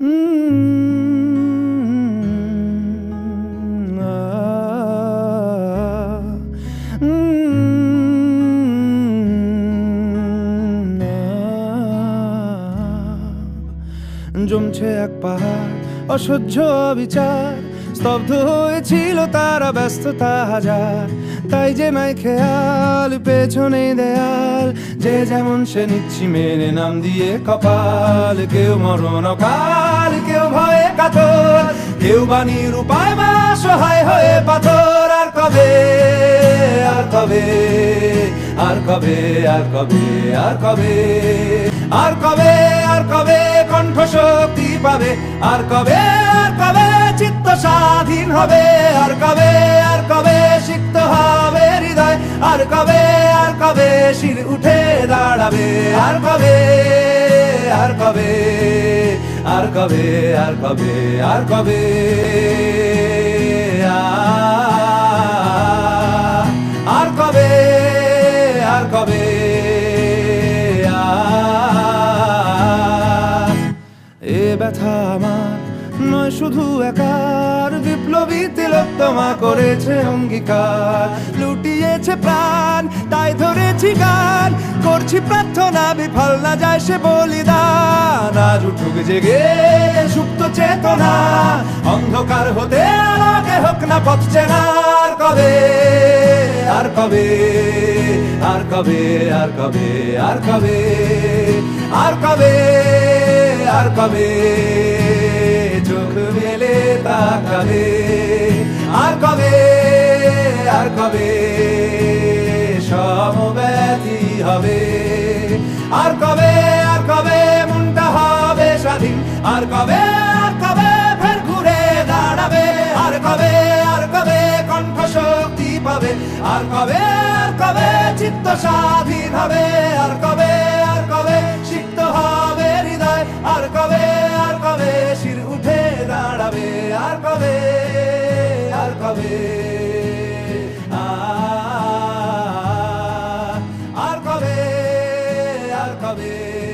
জমছে এক পাহাড়, অসহ্য বিচার স্তব্ধ হয়েছিল তারা, ব্যস্ততা হাজার। তাই যে নাই খেয়াল, পেছনে দেয়াল। যে যেমন সে নিচ্ছি মেনে নাম দিয়ে কপাল। কেউ মরণ কাল কেউ ভয়ে কাতর কেউ বাণীর উপায় বা সহায় হয়ে পাথর আর কবে আর কবে আর কবে আর কবে আর কবে আর কবে আর কবে কণ্ঠ শক্তি পাবে আর কবে আর কবে চিত্ত স্বাধীন হবে আর কবে আর কবে সিক্ত হবে হৃদয় আর কবে আর কবে শির উঠে দাঁড়াবে আর কবে আর কবে আর কবে আর কবে? আর কবে আর কবে? এ ব্যথা আমার নয়, শুধু একার। বিপ্লবী তিলোত্তমা করেছে অঙ্গীকার। লুটিয়েছে প্রাণ, তাই ধরেছি গান। করছি প্রার্থনা, বিফল না যায় সে বলিদান। আজ উঠুক জেগে সুপ্ত চেতনা। অন্ধকার হতে আলোকে হোক না পথ চেনার কবে? আর কবে? আর কবে? আর কবে? আর কবে? আর কবে? আর কবে? চোখ মেলে তাকাবে। আর কবে? আর কবে? সমব্যথী হবে। আর কবে? আর কবে আর কবে ফের ঘুরে দাঁড়াবে? আর কবে আর কবে কণ্ঠ শক্তি পাবে? আর কবে আর কবে চিত্ত স্বাধীন হবে? আর কবে আর কবে সিক্ত হবে হৃদয়? আর কবে আর কবে শির উঠে দাঁড়াবে? আর কবে আর কবে? আর কবে আর কবে?